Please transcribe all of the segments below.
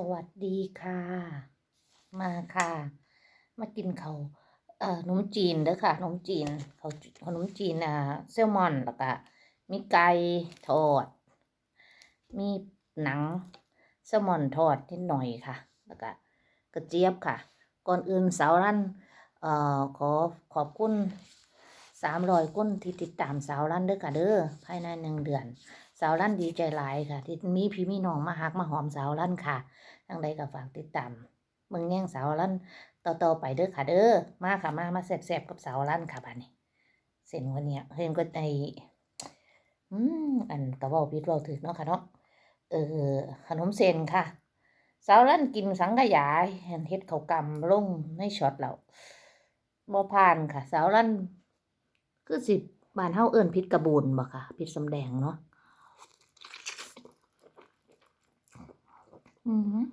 สวัสดีค่ะ มาค่ะ มากินเขาเอ่อขนมจีนเด้อค่ะขนมจีนเขาวขนมจีนอ่าแซลมอนแล้วก็มีไก่ทอด มีหนังแซลมอนทอดนิดหน่อยค่ะ แล้วก็กระเจี๊ยบค่ะ ก่อนอื่นสาวรันเอ่อขอขอบคุณสามรอยก้นที่ติดตามสาวรันเด้อค่ะเด้อภายในหนึ่งเดือน สาวรันดีใจหลายค่ะ ที่มีพี่มีน้องมาฮักมาหอมสาวรันค่ะทางใดก็ฝากติดตามเมืองแย่งสาวรันต่อๆไปเด้อค่ะเด้อมาค่ะมามาแซ่บๆกับสาวรันค่ะบัดนี้เส้นวันเนี้ยเห็นก็ในอืมอันกระเว้าผิดเว้าถึกเนาะค่ะเนาะเออขนมเส้นค่ะสาวรันกินสังขยาเห็นเฮ็ดเขากำลงในช็อตแล้วบ่ผ่านค่ะ สาวรันคือสิบ้านเฮาเอิ้นพิษกระบูนบ่ค่ะพิษสำแดงเนาะ อืม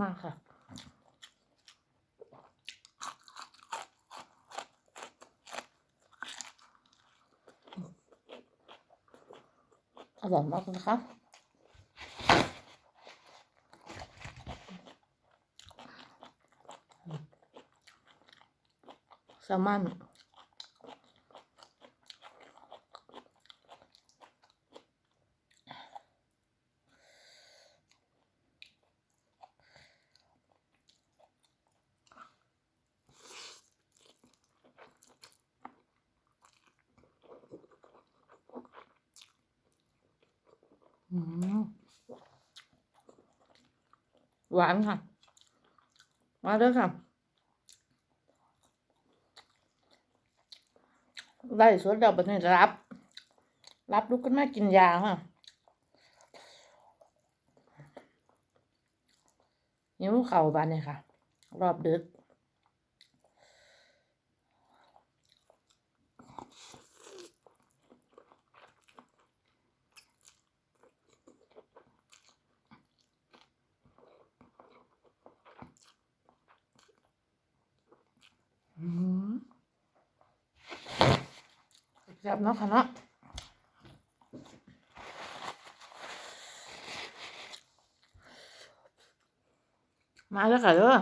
มากค่ะ อร่อยมากเลยนะคะแซลมอน หวานค่ะ มาด้อค่ะไล่สวนดอกบันนี้รับ รับลุกขึ้นมากินยาค่ะนิ้วเข่าบานเนี่ยค่ะ รอบดึก อืม แซ่บเนาะค่ะเนาะมาแล้วค่ะเด้อ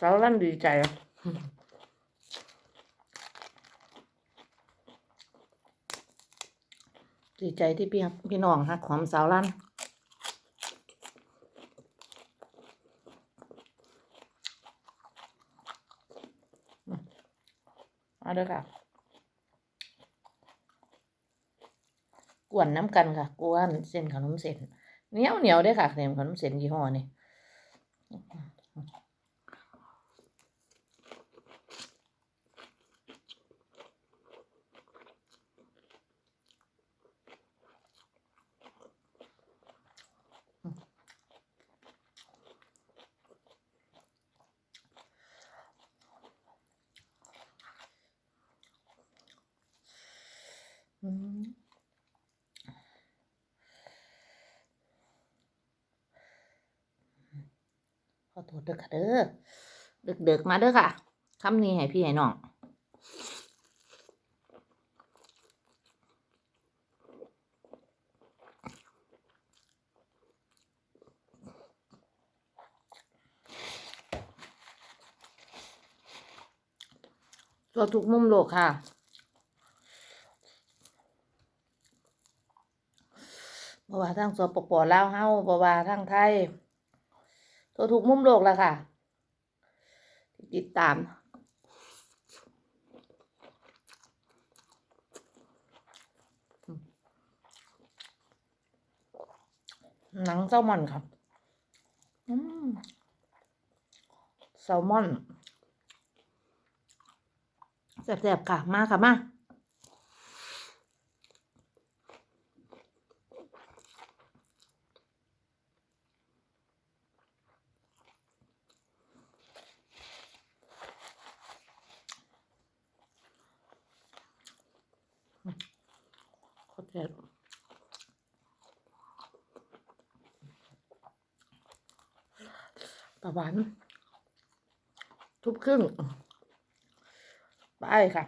สาวลั่นดีใจอะ ดีใจที่พี่พี่น้องฮักหอมสาวลั่นมาเด้อค่ะกวนน้ำกันค่ะกวนเส้นขนมเส้นเหนียวเหนียวได้ค่ะเส้นขนมเส้นยี่ห้อนี่อืมข อโทษเด้อค่ะเด้อเดึกๆมาเด้อค่ะคำนี้ให้พี่ให้น้องตัวทุกมุมโลกค่ะ บ่ว่าทางสปปลาวเฮาบ่ว่าทางไทย ตัวทุกมุมโลกแล้วค่ะ ติดตาม หนังแซลมอนครับแซลมอนแซ่บๆค่ะ มาค่ะ มา เผ็ดปลาหวานทุบครึ่ง ไปค่ะ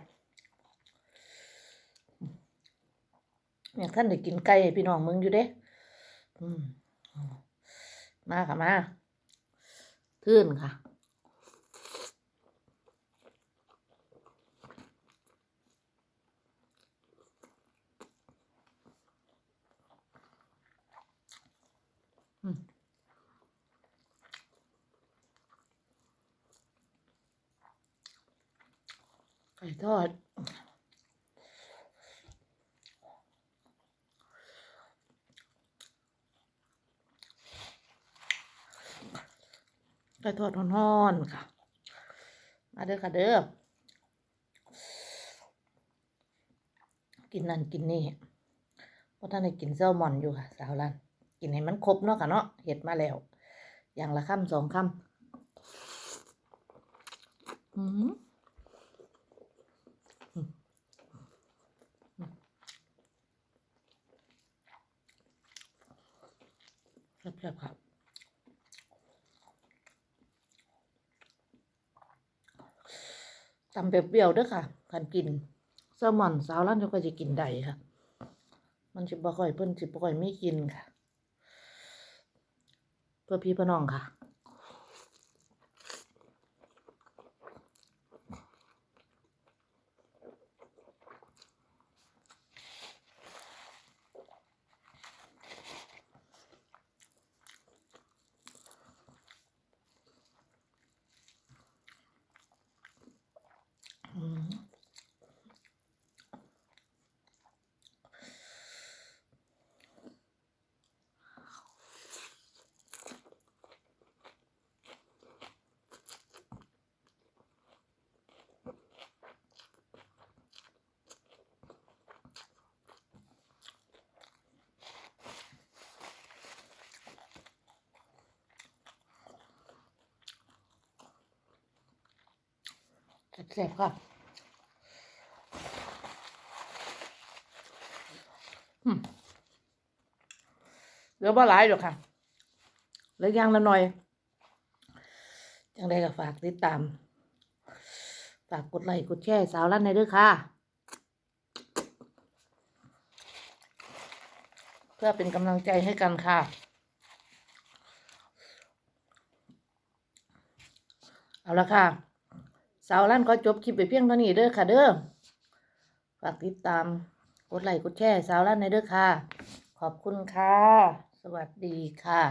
เนี่ยท่านได้กินไก่พี่น้องมึงอยู่เด้มมาค่ะมาทื่นค่ะ ไก่ทอดไก่ทอดร้อนๆค่ะ มาเด้อค่ะเด้อ กินนั่นกินนี่เพราะท่านได้กินแซลมอนอยู่ค่ะ สาวรันกินให้มันครบเนาะค่ะเนาะเห็ดมาแล้ว อย่างละคำสองคำอืม แซ่บๆครับตำเปรี้ยวๆเด้วยค่ะคันกินแซลมอนสาวร้านเขาก็จะกินได้ค่ะ มันจะบ่ค่อยเพิ่นสิบ่ค่อยมีกินค่ะ เพื่อพี่เพื่อน้องค่ะ แซ่บค่ะอืมเหลือบ่หลายหรอกค่ะเลืออย่างละหน่อยจังได้ก็ฝากติดตาม ฝากกดไลค์กดแชร์สาวลั่นในเด้อค่ะ เพื่อเป็นกำลังใจให้กันค่ะเอาละค่ะ สาวลั่นก็จบคลิปไปเพียงเท่านี้เด้อค่ะเด้อฝากติดตามกดไลค์กดแชร์สาวลั่นในเด้อค่ะ ขอบคุณค่ะ สวัสดีค่ะ